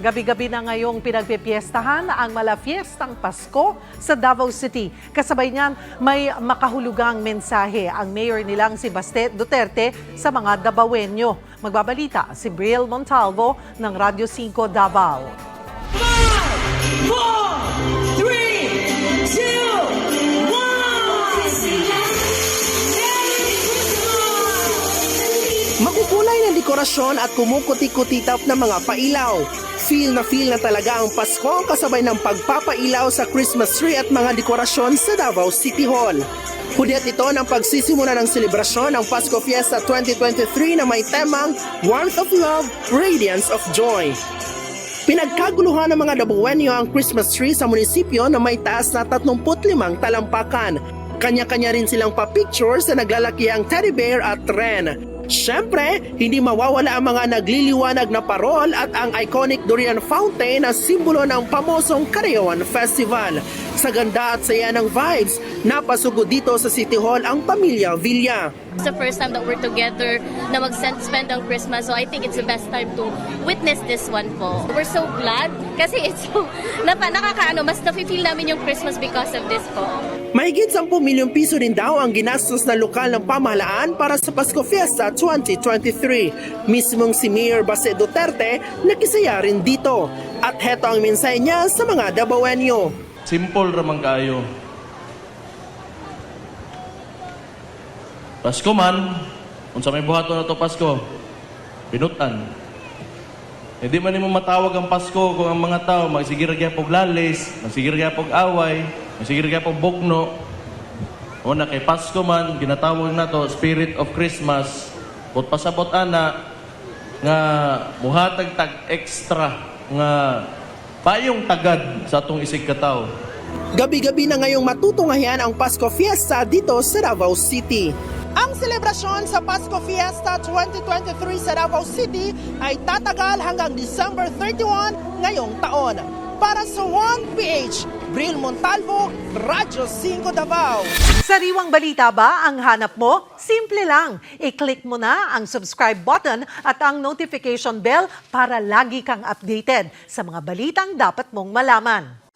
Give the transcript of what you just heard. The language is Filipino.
Gabi-gabi na ngayong pinagpipiestahan ang Malafiestang Pasko sa Davao City. Kasabay niyan, may makahulugang mensahe ang mayor nilang si Baste Duterte sa mga Davaoenyo. Magbabalita si Briel Montalvo ng Radyo 5 Davao. four, three, two, one. Makukulay ng dekorasyon at kumukuti-kutitap na mga pailaw. Feel na feel na talaga ang Pasko kasabay ng pagpapailaw sa Christmas tree at mga dekorasyon sa Davao City Hall. Hudyat ito ng pagsisimula ng selebrasyon ng Pasko Fiesta 2023 na may temang Warmth of Love, Radiance of Joy. Pinagkaguluhan ng mga Dabuenyo ang Christmas tree sa munisipyo na may taas na 35 talampakan. Kanya-kanya rin silang pa-picture sa naglalaki ang teddy bear at tren. Siyempre, hindi mawawala ang mga nagliliwanag na parol at ang iconic durian fountain na simbolo ng pamosong Karayawan Festival. Sa ganda at saya ng vibes, napasugod dito sa City Hall ang pamilya Villa. It's the first time that we're together na mag-spend ang Christmas. So I think it's the best time to witness this one po. We're so glad kasi it's so, napa, nakakaano, mas nafe-feel namin yung Christmas because of this po. Mahigit 10 milyong piso rin daw ang ginastos ng lokal ng pamahalaan para sa Pasko Fiesta 2023. Mismong si Mayor Baste Duterte nakisaya rin dito. At heto ang mensahe niya sa mga Dabawenyo. Simple ramang kayo. Pasko man, unsa may buhaton na to Pasko, pinutan. Hindi man nimo matawag ang Pasko kung ang mga tao magsigir gyud pog lalis, magsigir gyud pog away, magsigir gyud pog bugno. Una kay Pasko man ginatawag na to Spirit of Christmas. Put pasabot ana nga muhatag tag extra nga payong tagad sa atong isig katawo. Gabi-gabi na ngayong matutunghayan ang Pasko Fiesta dito sa Davao City. Ang selebrasyon sa Pasko Fiesta 2023 sa Davao City ay tatagal hanggang December 31 ngayong taon. Para sa 1PH, Bril Montalvo, Radyo 5 Davao. Sariwang balita ba ang hanap mo? Simple lang. I-click mo na ang subscribe button at ang notification bell para lagi kang updated sa mga balitang dapat mong malaman.